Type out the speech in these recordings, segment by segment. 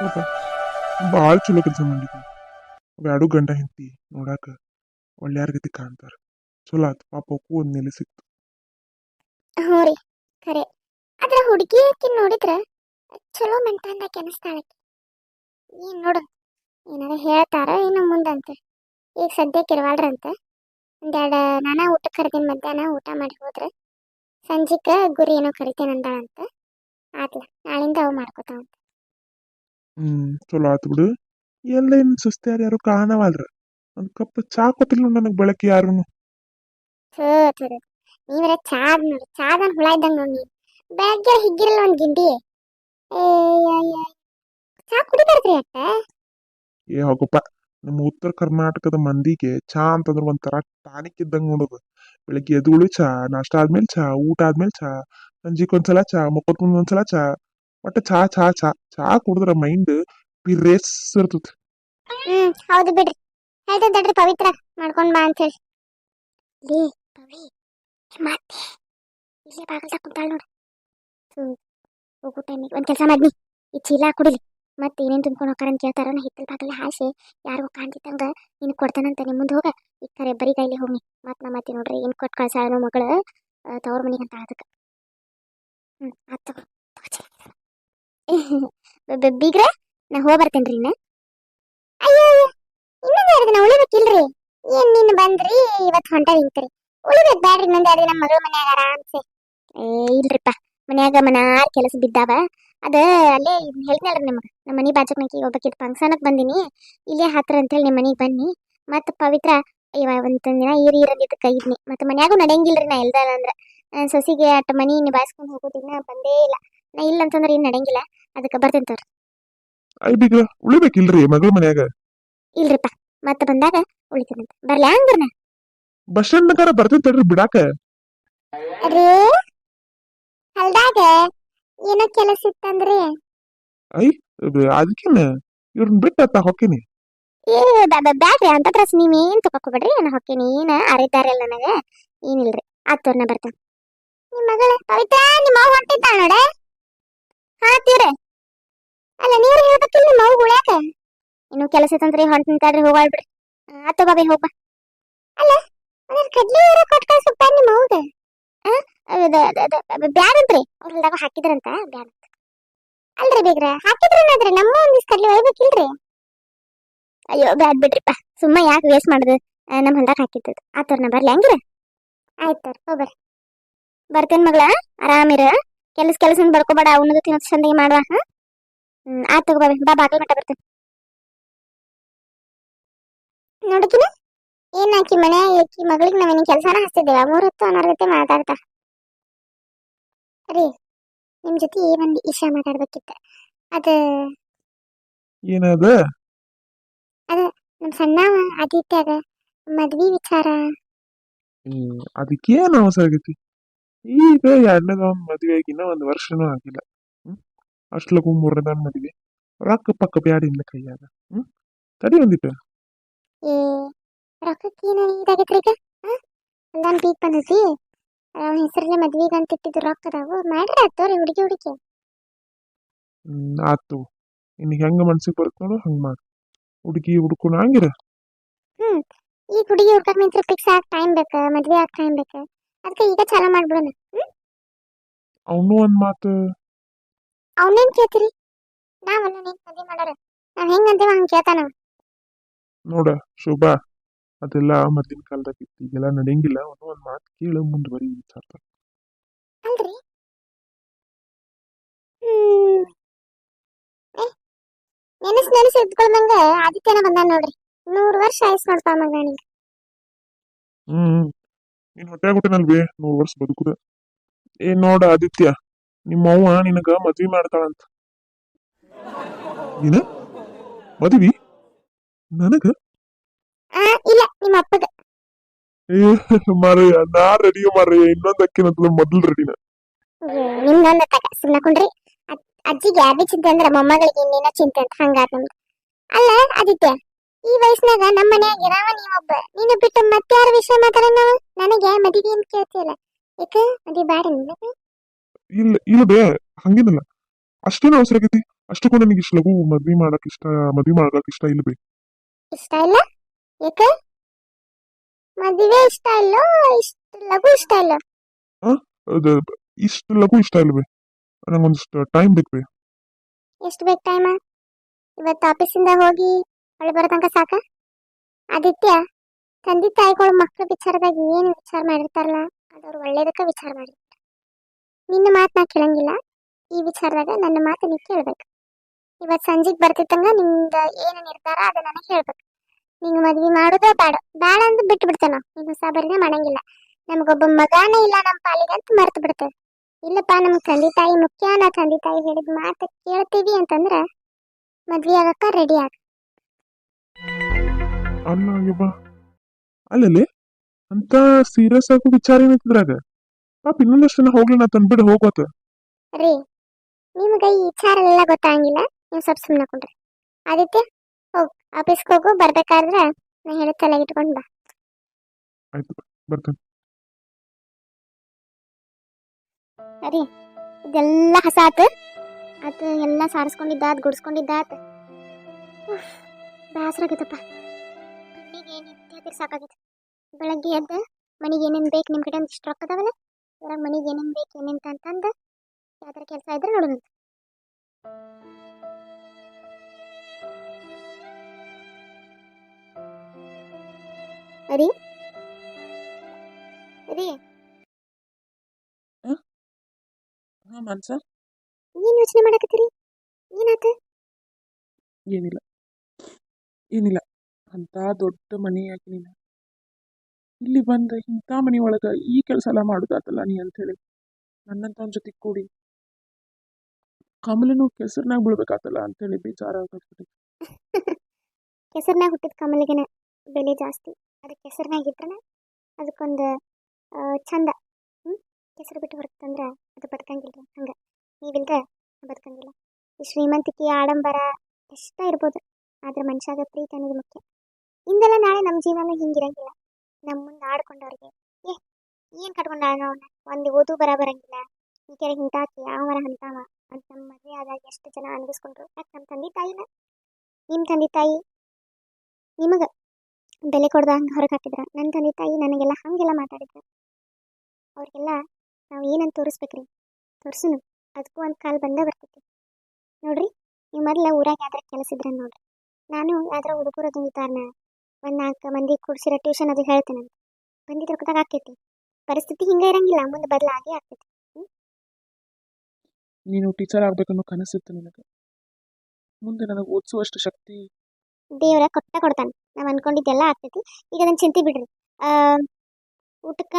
ಪಾಪ ಭಾಳ ಚಲೋ ಕೆಲಸ ಮಾಡಿದ್ವಿ ಎರಡು ಗಂಡ ಹೆಂಡತಿ ನೋಡಾಕ ಒಳ್ಳೆಯಾರ ಗತಿ ಕಾಣ್ತಾರ. ಚಲೋ ಆತು, ಪಾಪ ಅವಕ್ಕೂ ಒಂದು ನೆಲೆ ಸಿಕ್ತು. ಹ್ಞೂ ರೀ, ಖರೆ. ಆದ್ರೆ ಹುಡುಗಿ ಆಕಿ ನೋಡಿದ್ರ ಚಲೋ ಮೆಂಟಂದ ಕೆನಸ್ತಾಳೆ ಏನ್ ನೋಡು, ಏನಾರ ಹೇಳ್ತಾರ ಇನ್ನು ಮುಂದಂತ. ಈಗ ಸದ್ಯಕ್ಕೆ ಇರವಾಳ್ರಂತ. ಒಂದೆರಡು ನಾನಾ ಊಟ ಕರೆದಿನ ಮಧ್ಯಾಹ್ನ ಊಟ ಮಾಡಿ ಹೋದ್ರ ಸಂಜಿಕ ಗುರಿ ಏನೋ ಕರಿತೇನೆ ಅಂದಾಳಂತ ಆತ್ಲ, ನಾಳಿಂದ ಅವು ಮಾಡ್ಕೋತಾವ ಹ್ಮ್ ಚಲೋ ಆತು ಬಿಡು. ಎಲ್ಲ ಏನು ಸುಸ್ತ್ಯಾರ ಯಾರು ಕಾಣವಲ್ರ. ಒಂದು ಕಪ್ ಚಾ ಕೊಟ್ಟಿಲ್ಲ ನನಗೆ ಬೆಳಕಿ ಯಾರುನು. ನೀವರ ಚಾದ್ ನೋಡಿ ಚಾದನ್ ಹುಳ ಇದ್ದಂಗ ನೋಡಿ ನೀವು. ಬೆಳಗ್ಗೆ ಹಿಗ್ಗಿರಲ್ಲ ಒಂದ್ ಗಿಂಡಿ. ಏ ಚಾ ಹೋಗಪ್ಪ. ನಮ್ಮ ಉತ್ತರ ಕರ್ನಾಟಕದ ಮಂದಿಗೆ ಚಾ ಅಂತಂದ್ರೆ ಒಂಥರ ಟಾನಿಕ್ ಇದ್ದಂಗೆ ನೋಡೋದು. ಬೆಳಿಗ್ಗೆ ಎದ್ದುಗಳು ಚಾ ನಾಷ್ಟ ಆದ್ಮೇಲೆ ಚಾ ಊಟ ಆದ್ಮೇಲೆ ಚಾ ಸಂಜೆಗೆ ಒಂದ್ಸಲ ಚಾ ಮಕ್ಕೊತ್ ಒಂದ್ಸಲ ಚಾ ಒಟ್ಟು ಚಾ ಚಾ ಚಾ ಚಾ ಕುಡಿದ್ರೆ ಮೈಂಡ್ ಬಿರೇಸ್ ಇರ್ತದೆ ಹ್ಮ್, ಹೌದು ಬಿಡ್ರಿ. ಹೇಳ್ತದ್ರಿ ಪವಿತ್ರ, ಮಾಡ್ಕೊಂಡ್ ಬಾ ಅಂತ ಹೇಳಿ ಲೇ, ಪವಿ ಮತ್ತೆ ಇಲ್ಲೇ ಬಾಗಲ್ದಾಗ ಕುಂತಾಳ ನೋಡು. ಹ್ಮ್, ಹೋಗೋ ಟೈಮಿಗೆ ಒಂದ್ ಕೆಲಸ ಮಾಡ್ನಿ. ಈ ಚೀಲ ಕುಡಿಲಿ. ಮತ್ತೆ ಏನೇನ್ ತುಂಬ್ಕೊಂಡು ಹೋಗ್ತಾರ ಅಂತ ಕೇಳ್ತಾರ ನಾ ಹಿತ್ತಲ್ ಬಾಗಲ್ಲ ಹಾಸಿ ಯಾರಿಗೂ ಕಾಣ್ತಿದ್ದಂಗ ನೀನು ಕೊಡ್ತಾನಂತ ನಿಮ್ ಮುಂದೆ ಹೋಗ. ಈ ಕರೆ ಬರೀ ಕೈಲಿ ಹೋಗಿ ಮತ್ ನಮ್ಮ ಅತ್ತಿ ನೋಡ್ರಿ, ಏನ್ ಕೊಟ್ಟು ಕಳ್ಸಾಳ ಮಗಳು ತವ್ರ ಮನಿಗೆ ಅಂತ ಅದಕ್ಕೆ. ಹ್ಮ್, ಆತು ಬೀಗ್ರ, ನಾ ಹೋಗಿ ಬರ್ತೇನ್ರಿ ಇನ್ನ. ಅಯ್ಯೋ, ಇನ್ನೊಂದ್ ಎರಡು ದಿನ ಉಳಿಬೇಕಿಲ್ರಿ? ಏನ್ ನಿನ್ ಬಂದ್ರಿ? ಇವತ್ ಹೊಂಟ ನಿಂತ್ರಿ. ಉಳಿಬೇಕು ಬ್ಯಾಡ್ರಿ ಇನ್ನೊಂದ್ ಎರಡು ದಿನ ಮಗಳ ಮನ್ಯಾಗ ಆರಾಮ್ಸೆ. ಏ, ಇಲ್ರಿಪ್ಪ. ಮನ್ಯಾಗ ಮನಾರ್ ಕೆಲಸ ಬಿದ್ದಾವ. ಅದ ಅಲ್ಲೇ ಹೇಳ್ತೇನಲ್ರಿ ನಿಮಗೆ. ನಮ್ಮ ಮನಿ ಬಾಜುಕ್ ನಕಿ ಒಬ್ಬಕಿದ್ ಫಂಕ್ಷನ್ಕ್ ಬಂದಿನಿ. ಇಲ್ಲೇ ಹತ್ರ ಅಂತೇಳಿ ನಿಮ್ಮ ಮನಿಗೆ ಬನ್ನಿ. ಮತ್ತ ಪವಿತ್ರ ಇವ ಒಂದ್ ದಿನ ಈರ್ ಈರಂದಿದ್ದ ಕೈದ್ನಿ ಮತ್ತೆ ಮನ್ಯಾಗೂ ನಡೆಯಂಗಿಲ್ರಿ ನಾ ಎಲ್ದಲ್ಲ ಅಂದ್ರ. ಸೊಸಿಗೆ ಅಟ್ ಮನಿ ನಿಭಾಯಿಸ್ಕೊಂಡು ಹೋಗೋದಿನ್ನ ಬಂದೇ ಇಲ್ಲ. ನಾ ಇಲ್ಲ ಅಂತಂದ್ರೆ ಏನ್ ನಡೆಯಂಗಿಲ್ಲ. ಅದಕ್ಕೆ ಬರ್ತೇನೆ ತೋರಿ. ಐ ಬಿಗ್ರ ಉಳಿಬೇಕಿಲ್ರಿ ಮಗಳ ಮನ್ಯಾಗ? ಇಲ್ರಿಪ್ಪ ಮತ್ತೆ ಬಂದಾಗ ಉಳಿತೀನಂತ ಬರ್ಲಿ ಹಂಗ್ರ ಬಸ್ ಸ್ಟ್ಯಾಂಡ್ ನಗಾರ ಬರ್ತೇನೆ ತಡ್ರಿ ಬಿಡಾಕ. ರೀ ಹೊಲ್ದಾಗ ಏನೋ ಕೆಲಸ ಇತ್ತಂದ್ರಿ? ಅದಕ್ಕೇನ ಇವ್ರನ್ನ ಬಿಟ್ಟು ಅತ್ತ ಹೊಕ್ಕೇನಿ. ಏ ಬ್ಯಾಡ್ರಿ ಅಂತ ಡ್ರೆಸ್ ನೀವೇನ್ ತಗೋಬೇಡ್ರಿ ನಾನು ಹೊಕ್ಕೇನಿ ಏನ ಅರಿತಾರಲ್ಲ ನನಗ. ಏನಿಲ್ರಿ ಆತೋರ್ನ ಬರ್ತಾನ. ನಿಮ್ಮ ಮಗಳ ಪವಿತ್ರ ನಿಮ್ಮ ಹೊಂಟಿದ್ದಾಳ ನೋಡ. ಹಾ ಅಲ್ಲ ನೀವ್ರ ಹೇಳ್ಬೇಕಿಲ್ಲ ಅವ್ವ ಉಳ್ಯಾಕ? ಇನ್ನು ಕೆಲಸ ಇತ್ತಂದ್ರಿ ಹೊಂಟಿಂತಾಡ್ರಿ ಹೋಗಾಳ್ ಬಿಡ್ರಿ. ಆತ ಬಾಬಿ ಹೋಗ ಅಲ್ಲ ಒಂದ್ ಕಡ್ಲಿ ಏರ ಕೊಟ್ಟು ಕಳ್ಸಪ್ಪ ನಿಮ್ಮ ಅವ್ಗ ಬ್ಯಾರಂತ್ರಿ ಅವ್ರ ಹೊಲ್ದಾಗ ಹಾಕಿದ್ರಂತ ಬ್ಯಾರ ಅಲ್ರಿ ಬೇಗ್ರ ಹಾಕಿದ್ರೇನಾದ್ರೆ ನಮ್ಮ ಒಂದಿಷ್ಟು ಕಡ್ಲಿ ಒಯ್ಬೇಕಿಲ್ರಿ? ಅಯ್ಯೋ, ಬ್ಯಾಡ್ ಬಿಡ್ರಿಪ್ಪ ಸುಮ್ಮ ಯಾಕೆ ವೇಸ್ಟ್ ಮಾಡುದು? ನಮ್ಮ ಹೊಲ್ದಾಗ ಹಾಕಿದ್ದು ತರ ಬರ್ಲಿ ಹಂಗಿರ? ಆಯ್ತು ಹೋಗ್ಬರ್ರಿ. ಬರ್ತೇನ್ ಮಗಳ, ಆರಾಮಿರ? ಕೆಲಸ ಕೆಲಸ ಬರ್ಕೋಬೇಡ ಅವನದು ತಿನ್ನೋದು ಚಂದಾಗಿ ಮಾಡುವ ಹಾ? ಹ್ಮ್ ಆಯ್ತು ತಗೋ ಬಾಬಿ ಬಾ ಬಾಗಲ್ ಮಟ್ಟ ಬರ್ತೇನೆ. ನೋಡಕಿನ ಏನ್ ಆಕಿ ಮನೆ ಆಕಿ ಮಗಳಿಗೆ ನಾವೇನು ಕೆಲಸನ ಹಚ್ತಿದ್ದೇವೆ? ಮೂರ್ ಹೊತ್ತು ಅನ್ನೋರ್ ಜೊತೆ ಮಾತಾಡ್ತಾ. ರೀ ನಿಮ್ ಜೊತೆ ಒಂದು ಇಷ್ಟ ಮಾತಾಡ್ಬೇಕಿತ್ತ. ಅದ ಏನದ? ನಮ್ ಸಣ್ಣವ ಅದ ಮದ್ವಿ ವಿಚಾರ. ಅದಕ್ಕೆ ಅದಕ್ಕೇನು ಅವಸರ ಆಗೈತಿ ಈಗ ಎರಡನೇದವನ್ ಮದುವೆ ಆಗಿನ ಒಂದು ವರ್ಷನೂ ಆಗಿಲ್ಲ. ಹ್ಮ್? ಲಗು ಮೂರನೇದವನ್ ಮದುವೆ. ರೊಕ್ಕ ಪಕ್ಕ ಬ್ಯಾಡಿಲ್ಲ ಕೈಯಾಗ. ಹ್ಮ್? ತಡಿ ಒಂದಿಟ್ಟು. ಏ ರೊಕ್ಕಕ್ಕೇನು ಇದಾಗೈತ್ರಿ ಈಗ ಒಂದೊಂದು ಪೀಕ್ ಬಂದೈತಿ ಅವನ ಹೆಸರಲ್ಲಿ ಮದ್ವಿಗೆ ಅಂತ ಇಟ್ಟಿದ್ದು ರೊಕ್ಕ ಅದಾವು ಮಾಡ್ರಿ ಆತೋರಿ ಹುಡುಗಿ ಹುಡುಗಿ ಹ್ಮ್ ಆತು ಇನ್ನು ಹೆಂಗ ಮನ್ಸಿಗೆ ಬರುತ್ತೆ ನೋಡು ಹಂಗ ಮಾಡು. ಹುಡುಗಿ ಹುಡ್ಕೊಣ ಹಂಗಿರ. ಹ್ಮ್. ಈಗ ಹುಡುಗಿ ಹುಡ್ಕಕ್ ನಿಂತ್ರ ಫಿಕ್ಸ್ ಆಗಿ ಟೈಮ್ ಬೇಕ ಮದ್ವೆ ಆಗ ಟೈಮ್ ಬೇಕ. ಅದಕ್ಕೆ ಈಗ ಚಾಲೂ ಮಾಡ್ಬಿಡೋಣ. ಅವನು ಒಂದ್ ಮಾತು. ಅವನೇನ್ ಕೇಳ್ತೀರಿ? ನಾವಲ್ಲ ನೀನ್ ಮದ್ವೆ ಮಾಡಾರ. ನಾವ್ ಹೆಂಗ್ ಅಂತೀವ ಹಂಗ್ ಕೇಳ್ತಾನ ಅವ. ನೋಡ ಶೋಭಾ ಅದೆಲ್ಲ ಮೊದ್ಲಿನ ಕಾಲದಾಗ ಇತ್ತು. ಈಗೆಲ್ಲ ನಡೆಯಂಗಿಲ್ಲ. ಅವನು ಒಂದ್ ಮಾತು ಕೇಳು ಮುಂದುವರಿ ವಿಚಾರ ಅಲ್ರಿ ಹ್ಮ್. ಏ ನೆನಸ್ ನೆನಸ್ ಇದ್ಕೊಳ್ದಂಗ ಆದಿತ್ಯನ ಬಂದ ನೋಡ್ರಿ. ನೂರ್ ವರ್ಷ ಆಯ್ಸ್ ನೋಡ್ತಾ ಮಗ ನಿಂಗೆ ಹ್ಮ್. ನೀನ್ ಹೊಟ್ಟೆ ಹುಟ್ಟಿನಲ್ವೇ ನೂರ್ ವರ್ಷ ಬದುಕುದ. ಏ ನೋಡ ಆದಿತ್ಯ ನಿಮ್ಮ ಅವ್ವ ನಿನಗ ಮದ್ವಿ ಮಾಡ್ತಾಳಂತ. ಏನ ಮದ್ವಿ? ನನಗ? ಆ ಇಲ್ಲ ನಿಮ್ಮ ಅಪ್ಪಗ. ಮಾರಯ್ಯ ನಾ ರೆಡಿ ಮಾರಯ್ಯ ಇನ್ನೊಂದ್ ಅಕ್ಕಿನಂತದ ಮೊದಲು ರೆಡಿನ ನಿಮ್ದೊಂದ ತಕ ಸುಮ್ಮಕೊಂಡ್ರಿ ಅಜ್ಜಿಗೆ ಯಾವ್ದು ಚಿಂತೆ ಅಂದ್ರೆ ಮೊಮ್ಮಗಳಿಗೆ ಇನ್ನೇನೋ ಚಿಂತೆ ಅಂತ ಹಂಗಾದ ನಮ್ದು. ಅಲ್ಲ ಆದಿತ್ಯ ಈ ವಯಸ್ಸಿನಾಗ ನಮ್ಮ ಮನ್ಯಾಗ ಇರಾವ ನೀವೊಬ್ಬ ನೀನು ಬಿಟ್ಟು ಮತ್ತೆ ಯಾರ ವಿಷಯ ಮಾತಾಡೋಣ ನಾವು? ನನಗೆ ಮದುವೆ ಅಂತ ಕೇಳ್ತಿಯಲ್ಲ. ಯಾಕ ಮದುವೆ ಬೇಡ ನಿನಗೆ ಇಲ್ಲ ಇಲ್ಲ ಬೇ ಹಂಗೇನಲ್ಲ ಅಷ್ಟೇನು ಅವಸರ ಆಗೈತಿ. ಅಷ್ಟಕ್ಕೂ ನನಗೆ ಇಷ್ಟು ಲಘು ಮದ್ವಿ ಮಾಡಕ್ ಇಷ್ಟ ಮದ್ವಿ ಮಾಡಕ್ ಇಷ್ಟ ಇಲ್ಲ ಬೇ. ಇಷ್ಟ ಇಲ್ಲ? ಯಾಕ ಮದುವೆ ಇಷ್ಟ ಇಲ್ಲ ಇಷ್ಟ ಲಘು ಇಷ್ಟ ಇಲ್ಲ? ಅದು ಇಷ್ಟು ಲಘು ಇಷ್ಟ ಇಲ್ಲ ಬೇ. ನಂಗೊಂದಿಷ್ಟು ಟೈಮ್ ಬೇಕ್ವೇ ಎಷ್ಟು ಬೇಕು ಟೈಮ ಇವತ್ತು ಆಫೀಸಿಂದ ಹೋಗಿ ಹೊಳೆ ಬರೋ ತನಕ ಸಾಕ? ಆದಿತ್ಯ, ತಂದೆ ತಾಯಿಗಳು ಮಕ್ಕಳ ವಿಚಾರದಾಗ ಏನು ವಿಚಾರ ಮಾಡಿರ್ತಾರಲ್ಲ, ಅದವ್ರು ಒಳ್ಳೇದಕ್ಕೆ ವಿಚಾರ ಮಾಡಿರ್ತಾರೆ. ನಿನ್ನ ಮಾತು ನಾ ಕೇಳಂಗಿಲ್ಲ. ಈ ವಿಚಾರದಾಗ ನನ್ನ ಮಾತು ನೀ ಕೇಳ್ಬೇಕು. ಇವತ್ತು ಸಂಜೆಗೆ ಬರ್ತಿತ್ತಂಗ ನಿಮ್ದ ಏನು ನಿರ್ಧಾರ ಅದ ನನಗೆ ಹೇಳ್ಬೇಕು. ನಿಂಗೆ ಮದ್ವೆ ಮಾಡೋದು ಬೇಡ. ಬೇಡ ಅಂತ ಬಿಟ್ಟು ಬಿಡ್ತೇನೆ ನಾವು ನೀನು ಸಾಬರಿನ ಮಾಡಂಗಿಲ್ಲ. ನಮಗೊಬ್ಬ ಮಗಾನೇ ಇಲ್ಲ ನಮ್ಮ ಪಾಲಿಗೆ ಅಂತ ಮರ್ತು ಬಿಡ್ತೇವೆ. ಇಲ್ಲಪ್ಪ ನಮ್ಮ ತಂದೆ ತಾಯಿ ಮುಖ್ಯ. ನಾ ತಂದೆ ತಾಯಿ ಹೇಳಿದ ಮಾತು ಕೇಳ್ತೀವಿ ಅಂತಂದ್ರೆ ಮದ್ವೆ ಆಗಕ್ಕ ರೆಡಿ ಆಗ. ಅಲ್ಲ ಯವ್ವ ಅಲ್ಲಲ್ಲಿ? ಅಂತ ಸೀರಿಯಸ್ ಆಗೋ ವಿಚಾರ ಏನೈತಿದ್ರಾಗ ಪಾಪ ಇನ್ನೊಂದಷ್ಟು ಜನ ಹೋಗ್ಲಿ ನಾ ತಂದ್ಬಿಡು ಹೋಗೋತ ರೀ ನಿಮಗೆ ಈ ವಿಚಾರ ಎಲ್ಲ ಗೊತ್ತಾಗಿಲ್ಲ ನೀವು ಸ್ವಲ್ಪ ಸುಮ್ಮನೆ ಕೊಂಡ್ರೆ. ಆದಿತ್ಯ ಹೋಗ್ ಆಫೀಸ್ಗೆ ಹೋಗು ಬರ್ಬೇಕಾದ್ರೆ ನಾ ಹೇಳಿದ ತಲೆಗೆ ಇಟ್ಕೊಂಡು ಬಾ. ಆಯ್ತು ಬರ್ತೇನೆ. ಅರಿ ಇದೆಲ್ಲ ಹಸಾತ್ ಅದು ಎಲ್ಲ ಸಾರಿಸ್ಕೊಂಡಿದ್ದಾತ್ ಗುಡ್ಸ್ಕೊಂಡಿದ್ದಾತ್. ಉಫ್, ಬೇಸರ ಆಗೈತಪ್ಪ. ಕಣ್ಣಿಗೆ ಸಾಕಾಗಿತ್ತು. ಬೆಳಗ್ಗೆ ಎದ್ದು ಮನೆಗೆ ಏನೇನು ಬೇಕು ನಿಮ್ಮ ಕಡೆ ಒಂದಿಷ್ಟು ರೊಕ್ಕ ಅದಾವಲ್ಲ ಇದ್ರಾಗ ಮನೆಗೆ ಏನೇನು ಬೇಕು ಏನೇನು ಅಂತಂದು ಯಾವ್ದಾರ ಕೆಲಸ ಇದ್ರೆ ನೋಡೋಣ. ಅರಿ? ಅರಿ? ಮನ್ಸ. ಏನ್ ಯೋಚನೆ ಮಾಡಕತ್ತೀರಿ? ಏನಾತ? ಏನಿಲ್ಲ. ಏನಿಲ್ಲ. ಅಂತ ದೊಡ್ಡ ಮನೆ ಯಾಕೆ ನೀನು? ಇಲ್ಲಿ ಬಂದ ಇಂಥ ಮನೆ ಒಳಗೆ ಈ ಕೆಲಸ ಎಲ್ಲ ಮಾಡೋದಾತಲ್ಲ ನೀ ಅಂಥೇಳಿ ನನ್ನಂತವನ ಜೊತೆ ಕೂಡಿ. ಕಮಲನು ಕೆಸರ್ನಾಗ ಬೀಳ್ಬೇಕಾತಲ್ಲ ಅಂತೇಳಿ ಬೇಜಾರ. ಕೆಸರ್ನಾಗ ಹುಟ್ಟಿದ ಕಮಲಿಗೆನ ಬೆಲೆ ಜಾಸ್ತಿ. ಅದಕ್ಕೆ ಕೆಸರ್ನಾಗ ಇದ್ರೆ ಅದಕ್ಕೊಂದು ಚಂದ ಕೆಸರು ಬಿಟ್ಟು ಹೊರಗೆ ತಂದ್ರೆ ಅದು ಬದುಕಂಗಿಲ್ಲ ಹಂಗೆ. ನೀವಿಲ್ದ ಬದುಕಂಗಿಲ್ಲ. ಈ ಶ್ರೀಮಂತಿಕೆ ಆಡಂಬರ ಎಷ್ಟ ಇರ್ಬೋದು. ಆದ್ರೆ ಮನುಷ್ಯಾಗ ಪ್ರೀತಿ ಅನ್ನೋದು ಮುಖ್ಯ. ಇಂದೆಲ್ಲ ನಾಳೆ ನಮ್ಮ ಜೀವನ ಹಿಂಗಿರಂಗಿಲ್ಲ. ನಮ್ಮ ಮುಂದೆ ಆಡ್ಕೊಂಡವ್ರಿಗೆ, ಏ, ಏನು ಕಟ್ಕೊಂಡು ಒಂದು ಓದು ಬರ ಬರಂಗಿಲ್ಲ ಈ ಕೆರೆ ಹಿಂತಾಕಿ ಅವರ ಅಂತಾವ ಅಂತ ನಮ್ಮ ಮದುವೆ ಆದಾಗ ಎಷ್ಟು ಜನ ಅನ್ಗಿಸ್ಕೊಂಡ್ರು ಯಾಕೆ ನಮ್ಮ ತಂದೆ ತಾಯಿನ ನಿಮ್ಮ ತಂದೆ ತಾಯಿ ನಿಮಗೆ ಬೆಲೆ ಕೊಡ್ದ ಹಂಗೆ ಹೊರಗೆ ಹಾಕಿದ್ರ. ನನ್ನ ತಂದೆ ತಾಯಿ ನನಗೆಲ್ಲ ಹಾಗೆಲ್ಲ ಮಾತಾಡಿದ್ರು. ಅವ್ರಿಗೆಲ್ಲ ನಾವು ಏನಂತ ತೋರಿಸ್ಬೇಕ್ರಿ? ತೋರ್ಸುನು. ಅದಕ್ಕೂ ಒಂದು ಕಾಲ್ ಬಂದೇ ಬರ್ತೈತಿ. ನೋಡ್ರಿ, ನೀವು ಮೊದಲ ಊರಾಗ ಯಾವ್ದಾರ ಕೆಲಸ ಇದ್ರೆ ನೋಡ್ರಿ. ನಾನು ಯಾವ್ದಾರ ಹುಡುಗರು ಅದು ಒಂದು ನಾಲ್ಕು ಮಂದಿ ಕೂಡಿಸಿರೋ ಟ್ಯೂಷನ್ ಅದು ಹೇಳ್ತೇನೆ ಅಂತ ಬಂದಿದ್ದು ರೊಕ್ಕದಾಗ ಆಗ್ತೈತಿ ಪರಿಸ್ಥಿತಿ ಹಿಂಗೆ ಇರಂಗಿಲ್ಲ ಮುಂದೆ ಬದಲಾಗಿ ಆಗ್ತೈತಿ. ನೀನು ಟೀಚರ್ ಆಗ್ಬೇಕನ್ನೋ ಕನಸಿತ್ತು ನಿನಗೆ? ಮುಂದೆ ನನಗೆ ಓದಿಸುವಷ್ಟು ಶಕ್ತಿ ದೇವರ ಕೊಟ್ಟ ಕೊಡ್ತಾನೆ. ನಾವು ಅನ್ಕೊಂಡಿದ್ದೆಲ್ಲ ಆಗ್ತೈತಿ. ಈಗ ಅದನ್ನ ಚಿಂತೆ ಬಿಡ್ರಿ. ಆ, ಊಟಕ್ಕ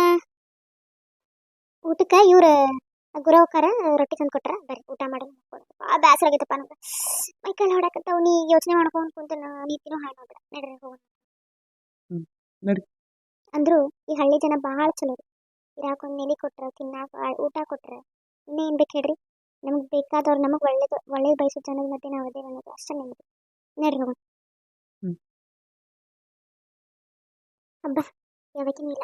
ಊಟಕ್ಕ ಇವ್ರ ಗುರವಕಾರ ರೊಟ್ಟಿ ತಂದು ಕೊಟ್ರ? ಬರ್ರಿ ಊಟ ಮಾಡಿ ಭಾಳ ಬೇಸರ ಆಗೈತಪ್ಪ ನಮ್ಗೆ ಮೈಕಲ್ ಹೊಡಕಂತ ಅವ್ನಿ ನೀ ಯೋಚನೆ ಮಾಡ್ಕೊಂಡು ಕುಂತ ನೀತಿನೂ ಹಾಳು ನೋಡ್ರ ನಡ್ರಿ ಹೋಗೋಣ. ನಡಿ. ಅಂದ್ರು ಈ ಹಳ್ಳಿ ಜನ ಬಹಳ ಚಲೋ ರೀ. ಇರಾಕ ಒಂದು ನೆಲಿ ಕೊಟ್ರ ತಿನ್ನಾಕ ಊಟ ಕೊಟ್ರ ಇನ್ನೇ ಏನ್ ಬೇಕು ಹೇಳ್ರಿ? ನಮಗೆ ಬೇಕಾದವ್ರು ನಮಗೆ ಒಳ್ಳೇದು ಒಳ್ಳೇದು ಬಯಸೋ ಜನದ ಮಧ್ಯೆ ನಾವು ಅದೇ ಅನ್ನೋದು ಅಷ್ಟೇ ನೆಮ್ಮದಿ ನಡ್ರಿ ಹೋಗೋಣ. ಹಬ್ಬ ಯಾವಾಗಿನಿಲ್ಲ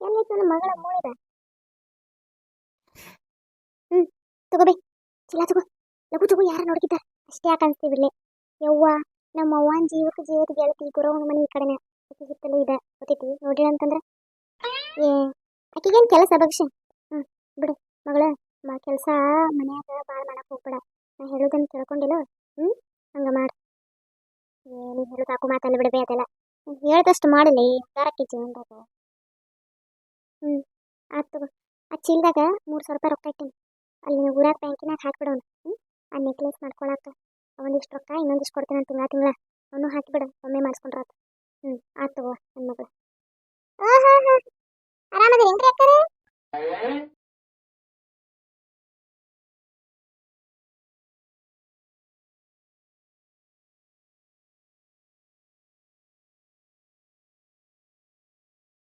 ಎಲ್ಲೈತೆ ನನ್ನ ಮಗಳ ಮೂಳಿದ ಹ್ಮ್ ತಗೋಬೇ ಚೀಲ ತಗೋ. ಲಘು ತಗೋ ಯಾರು ನೋಡ್ಕಿದ್ದಾರೆ? ಅಷ್ಟೇ ಯಾಕೆ ಅನ್ಸ್ತೀವಿ ಯವ್ವಾ ಯವ್ವ. ನಮ್ಮ ಅವ್ವನ ಜೀವಕ್ಕೆ ಜೀವದ ಗೆಳತಿ ಗುರವನ ಮನೆ ಈ ಕಡೆನೆ. ಹಿತ್ತಲು ಇದೆ. ಗೊತ್ತೈತಿ? ನೋಡಿಲ್ಲ ಅಂತಂದ್ರೆ, ಏ ಆಕಿಗೇನು ಕೆಲಸ ಭಕ್ಷ್ಯ? ಹ್ಮ್, ಬಿಡು. ಮಗಳ ಮಾ ಕೆಲಸ ಮನ್ಯಾಗ ಬಾಳ ಮಾಡಕ್ ಹೋಗ್ಬೇಡ. ನಾ ಹೇಳೋದನ್ನ ತಿಳ್ಕೊಂಡಿಲ್ಲ. ಹ್ಮ್, ಹಂಗ ಮಾಡು. ಏ, ನೀ ಹೇಳೋದು ಹಾಕು ಮಾತಲ್ಲ ಬಿಡಬೇ ಅದೆಲ್ಲ. ಹೇಳ್ದಷ್ಟು ಮಾಡಲಿ ಉದ್ದಾರಕ್ಕೆ ಜೀವನದಾಗ. ಹ್ಮ್, ಆತು ಆ ಚೀಲದಾಗ ಮೂರು ಸಾವಿರ ರೂಪಾಯಿ ರೊಕ್ಕ ಇಟ್ಟಿನಿ. ಅಲ್ಲಿ ಊರಾಗ ಬ್ಯಾಂಕಿನಾಗ ಹಾಕ್ಬಿಡೋಣ. ಹ್ಮ್, ಆ ನೆಕ್ಲೆಸ್ ಮಾಡ್ಕೊಳಕ. ಒಂದಿಷ್ಟು ರೊಕ್ಕ, ಇನ್ನೊಂದಿಷ್ಟು ಕೊಡ್ತೀನಿ ತಿಂಗಳ ತಿಂಗಳ. ಅವನು ಹಾಕಿಬಿಡ ಒಮ್ಮೆ ಮಾಡಿಸ್ಕೊಂಡ್ರ ಆತು ಹ್ಞೂ ಆತು ತಗೋ ನನ್ನ ಮಗಳು. ಆರಾಮದಿರಿ ಅಕ್ಕರೆ?